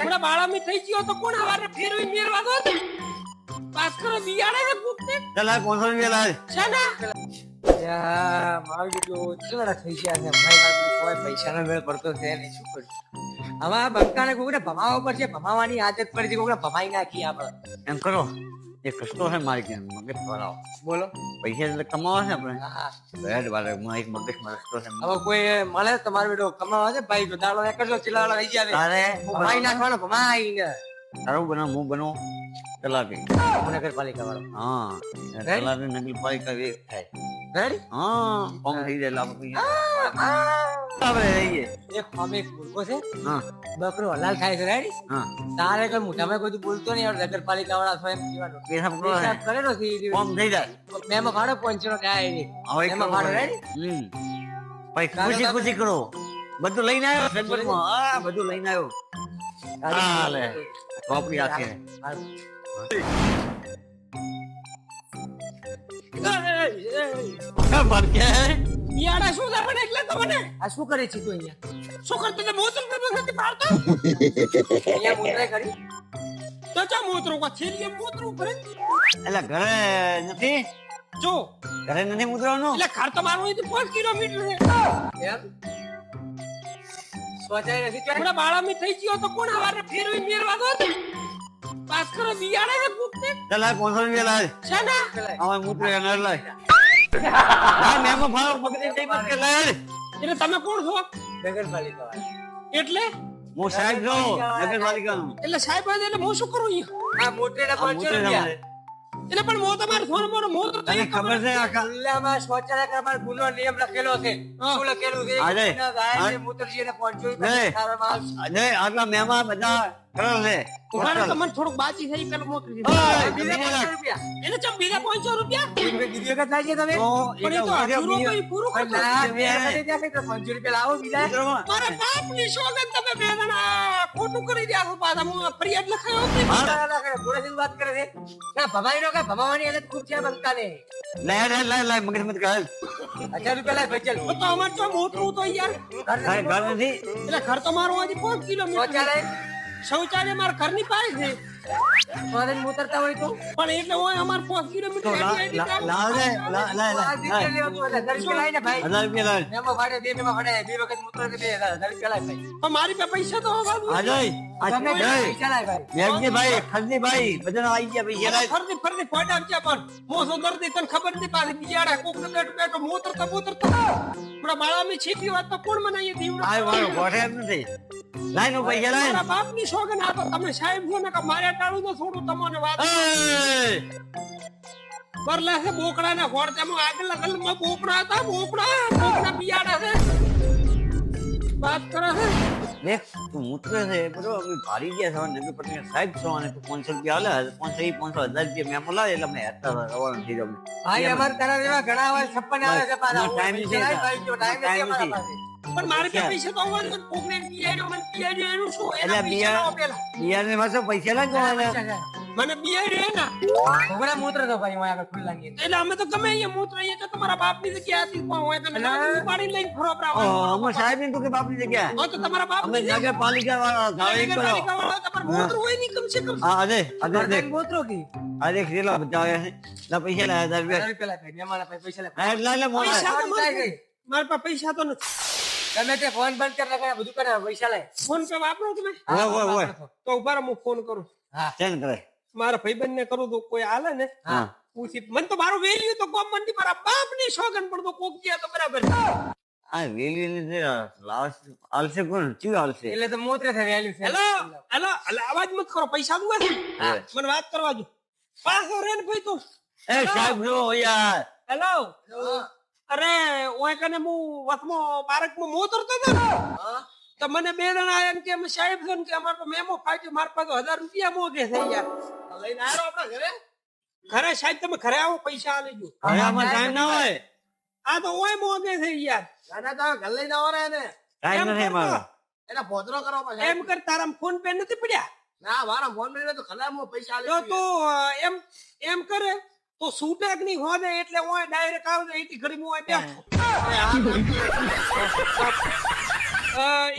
હમણાં બાળામી થઈ ગયો તો કોણ આવારે ફેરવી મેરવા દો? પાસ કરો બિયાડે ને? ભૂખને ચલા કોણ પાંચસો મેલા છે ને? યા, મારું જેટલું ચેવડા થઈ ગયા છે. ભાઈ મારું કોઈ પૈસાનો મેળ પડતો છે નહીં શું કરું? હવે બંકાને કોકને ભમાવવા પડશે. ભમાવાની આદત પડી છે ભમાઈ નાખી આપણે. એમ કરો. એક કષ્ટો છે મારી કે મગજ વાળો બોલો પૈસા કમાવા છે આપણે બેડ વાળો હું એક મગજમાં રસ્તો છે હવે કોઈ મળે તમારે બેટો કમાવા છે ભાઈ તો દાડો એક જ ચિલાડો થઈ જાય અરે ભાઈ નાખવાનો ભમાઈ ને તારું બનો હું બનો તલાટી નગરપાલિકા વાળો હા? તલાટી નગરપાલિકા થાય રેડી હા કોમ થઈ જાય લાભ આપણે રહીએ એક ફોર્મ એક મુર્ગો છે. હા. બકરો હલાલ થાય છે રેડી હા. તારે કઈ બોલતો નહીં નગરપાલિકા વાળા છો એમ કહેવાનું. પેશા પકડો હિસાબ કરેલો છે ઈ કોમ થઈ જાય. મેમાં ભાડો પહોંચ્યો ડાયરેક્ટ હવે એક એમાં કરો ભાડો ભાઈ. રેડી હમ. ભાઈ ખુશી ખુશી કરો. બધું લઈને આવ્યો હા બધું લઈને આવ્યો. હાલે કે. બિયાડા શું છે પણ એટલે તો આ શું કરે છે તું અહીંયા? શું કરતો તો મોતર કરતો નથી પાડતો? અહીંયા મુદ્રા કરી તો ચા મોતરો કો થેલીએ મોતરું કરે એટલે ઘરે નથી? જો. ઘરે નથી મુદ્રાવાનું એટલે ઘર તો મારું અહીંથી પાંચ કિલોમીટર છે. એમ? સ્વચાય નથી બાળામી થઈ ગયો તો કોણ હવારે ફેરવી મેરવા દો પાસ કરો બિયાડે ને છે? હવે લાય હા મેમો પકડી દઈ મત કે એટલે તમે કોણ છો? નગરપાલિકા એટલે? હું સાહેબ છું નગરપાલિકાનો. એટલે સાહેબ એટલે હું શું કરું અહીંયા? આ મોટરેના પાંચસો રૂપિયા એટલે પણ હું તમારે થોડો મોર મોતર તો તને ખબર છે આ ખુલ્લામાં શૌચાલય કરવા ગુનો નિયમ લખેલો છે? શું લખેલું છે? અરે, ગુના ગાય હા. ને ને. આટલા મહેમાન બધા કરો છે. ઉઘાડો તો મને થોડુંક બાચી થઈ પેલો મોકલી દીધું. એને ચમ બીજા પાંચસો રૂપિયા? બીજી વખત લાગીએ તમે. પણ એ તો અધૂરો કઈ પૂરું કરતો ના, બે રૂપિયા લાવો બીજા. મારા બાપની સોગંદ તમે મહેમાન ખોટું કરી રહ્યા છો પાછા હું ફરિયાદ લખાયો કે મારા ના, ના, વાત કરે છે. ના ભમાઈ નો કે ભમાવાની હાલત ખૂબ છે બંકાને લાય લાય લાય લાય મગજ મત કર અચ્છા રૂપિયા લાય ભાઈ ચાલ. તો અમાર તો મોટું તો યાર ઘર ઘર નથી. એટલે ઘર તો મારું હજી પાંચ કિલોમીટર. શૌચાલય? શૌચાલય મારા ઘરની પાસે છે. મારે ઉતરતા હોય તો? પણ એટલે હોય અમારે કિલોમીટર લા- લાવ લા-. લેવા ભાઈ. હજાર રૂપિયા મેમાં બે મેમાં બે વખત કે બે હજાર રૂપિયા ભાઈ. મારી પાસે પૈસા તો હોવા પૈસા ભાઈ. ભાઈ ભાઈ બધા આવી ગયા પૈસા લાય ફરતી ફરતી ફોટા આપજે પણ મોસો દર્દી તને ખબર નથી પાછી બિયાડા કોક ને બેઠો બેઠો મોતર તો હમણાં વાત તો કોણ મનાઈએ દીવડો આય વાળો ગોઠે નથી. લાઈન નો. ગયા લાઈન મારા બાપની સોગન આપો તમે સાહેબ છો ને કે મારે ટાળું તો થોડું તમને વાત! પરલા છે બોકડા ના ઘોડ તેમાં આગલા ગલમાં બોકડા હતા બોકડા બોકડા બિયાડા છે. વાત કરે છે તું મૂત્ર છે બરોબર અમે ભારી ગયા સવાન નગર પટેલ સાહેબ છો અને તું પાંચસો રૂપિયા હાલ પાંચસો એ પાંચસો હજાર રૂપિયા મેં બોલાવે એટલે મેં હેતા રવાનું થઈ જાવ ભાઈ અમાર તારા એવા ઘણા આવે છપ્પન આવે છે પાછા. ટાઈમ જો ટાઈમ છે પણ મારે કે પૈસા તો હોય ને કોકને બિયાડ્યો મને પીઆઈ એનું શું? એટલે પીઆઈ પેલા બિયારને પાછો પૈસા લાગે પૈસા છે. હે ના. એના મૂત્ર તો ભાઈ આગળ ખુલ્લા ની એટલે અમે તો ગમે અહીંયા મૂત્ર અહીંયા તો તમારા બાપની જગ્યા હતી પણ હોય તમે અલા. ઉપાડી લઈને ફરો અમે સાહેબની તો કે બાપની જગ્યા હા તો તમારા બાપ અમે નગરપાલિકા વાળા ગાવે કરો તમારે મૂત્ર હોયની કમ સે કમ. હા અરે અરે દેખ મૂત્ર કી. આ દેખ છે લા પૈસા લાયા હજાર બે પેલા કઈ મારા પાસે પૈસા લાય. હા, લા લા મોડા પૈસા તો મારે ગઈ. મારા પાસે પૈસા તો નથી. તમે તે ફોન બંધ કરી નાખે બધું કરે પૈસા લે ફોન પે વાપરો તમે? તો ઊભા રહો, હું ફોન કરું હા. ચેન કરે. મારા ભાઈબંધ ને કરું તો કોઈ હાલે ને? પૂછી મને તો મારું વેલ્યુ તો કોમ મંદી મારા બાપની શોગન પણ તો કોક ગયા તો બરાબર. આ વેલ્યુ ને આલશે કોણ? ચી આલસે એટલે તો મોતરે થાય વેલ્યુ છે. હેલો હેલો અવાજ મત કરો પૈસા દઉં છે. મને વાત કરવા જો પાછો રે ને ભાઈ તું. એ સાહેબ રો યાર. હેલો. અરે ઓય કને હું વસમો બારકમાં મોતરતો હતો ને? હા? તો મને બે જણા એમ કે સાહેબ છે કે અમારે તો મેમો ફાટ્યો મારા પાસે હજાર રૂપિયા મોગે થઈ ગયા લઈને આવ્યો આપણા ઘરે? ઘરે સાહેબ તમે ઘરે આવો પૈસા આલી જો હવે અમાર ટાઈમ ના હોય. આ તો ઓય મોગે થઈ યાર. દાદા તો ઘર લઈને આવો રે ને ટાઈમ નથી. અમારો એના ભોતરો કરો પાછા. એમ કર તારા ફોન પે નથી પડ્યા? ના મારા ફોન પે તો ખલામ પૈસા તો આલે તો એમ એમ કરે તો સૂટકની હોદે એટલે ઓય ડાયરેક્ટ આવજો એટી ઘડી મો અ,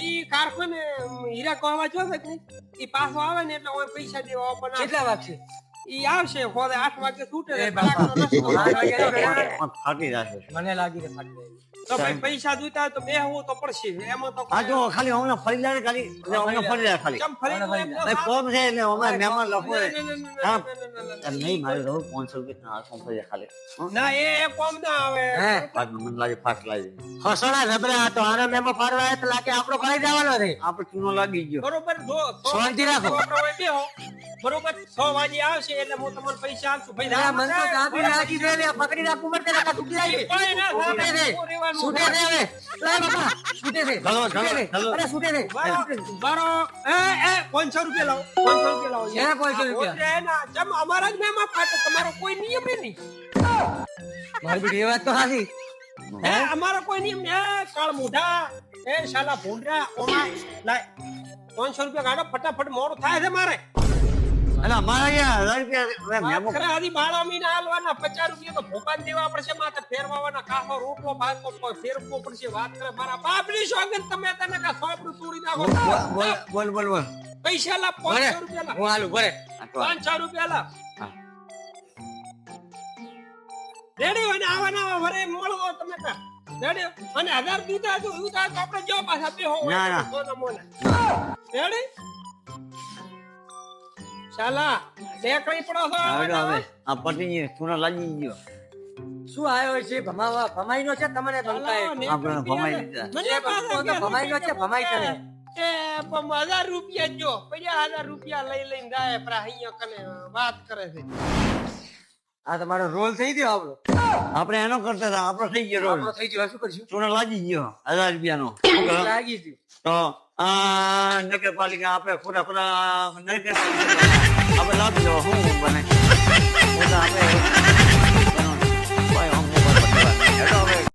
ઈ કારખાને હીરા કોવા જો છે કે? ઈ પાછો આવે ને એટલે ઓય પૈસા દેવા પણ કેટલા વાગશે ઈ આવશે હોદે આઠ વાગે છૂટે એ બાપા. કલાકનો રસ્તો. આઠ વાગે તો ઘરે. પણ ફાટી જશે. મને લાગી કે ફાટી જાય. તો ભાઈ પૈસા જોઈતા હોય તો બેહવું તો પડશે. એમાં તો આ જો ખાલી હમણાં ફરી જાય ખાલી હમણાં ફરી જાય ખાલી. ચમ ફરી ફરી જાય. કોમ છે એટલે અમારે મહેમાન લોકો ના, ના, ના, ના, હા. ના, ના, ના, ના. એમ નહીં મારે રોજ પાંચસો રૂપિયા આ કોમ થઈ ખાલી. ના એ એ કોમ ના આવે. હે? મને લાગે ફાટ લાગી. હસણા જબરા તો આનો મેમો ફાડવા તો લાગે આપણો ફાડી જવાનો રે આપણે ચૂનો લાગી ગયો. બરોબર જો શાંતિ રાખો. બરોબર સો વાગે આવશે એટલે હું તમને પૈસા આપશું ભાઈ આ મન તો રામ ચાબી દે લે પકડી રાખું મત તેના છૂટી જાય કોઈ ના થાય. દે. છૂટે છે હવે લે બાપા છૂટે દે ચાલો, ચાલો, છૂટે છે. ચાલો. અરે છૂટે દે બારો- એ એ 500 રૂપિયા લાવો 500 રૂપિયા લાવો એ 500 રૂપિયા? ઓકે, ના જમ અમારા જ મેમાં ફાટે તમારો કોઈ નિયમ નહીં મારી એ વાત તો સાચી હે અમારો કોઈ નિયમ નહીં. એ કાળ મોઢા એ શાલા ભૂંડરા ઓમાં લાય 500 રૂપિયા કાઢો ફટાફટ મોડું થાય છે મારે એટલે અમારે અહીંયા રૂપિયા આદી બાળા મહિના હાલવાના 50 રૂપિયા તો ભોપાલ દેવા પડશે માથે ફેરવાના કાસો રોટલો ભાગો ફેરવો પડશે વાત કરે. મારા બાપની સોગંદ તમે તને કા સોપડું તોડી નાખો? બોલ બોલ બોલ બોલ પૈસા લા પાંચસો રૂપિયા લા. હું હાલું ભરે પાંચસો રૂપિયા લા. રેડી હોય ને આવા નવા ભરે મોળવો તમે કા. રેડી? અને હજાર દીધા તો આપણે જો પાછા બેહો ના, ના. સોના રેડી? શાલા દેખડી પડો છો હવે આ પટી ગયો ચૂનો લાગી ગયો. શું આવ્યો છે? ભમાવા ભમાઈ નો છે? તમને ધમકાય આપણે ભમાઈ દીધા. મને પાસે તો ભમાઈ નો છે ભમાઈ કરે એ પણ હજાર રૂપિયા જો પચાસ હજાર રૂપિયા લઈ લઈને જાય પણ અહીંયા કને વાત કરે છે. આ તમારો રોલ થઈ ગયો આપણો. આપણે એનો કરતા હતા આપણો થઈ ગયો રોલ. થઈ ગયો શું કરશું? સોનો લાગી ગયો હજાર રૂપિયાનો. લાગી ગયો. તો આ નગરપાલિકા આપણે ખોરા ખોરા નગરપાલિકા. આપણે લાવી દો હું બને. આપણે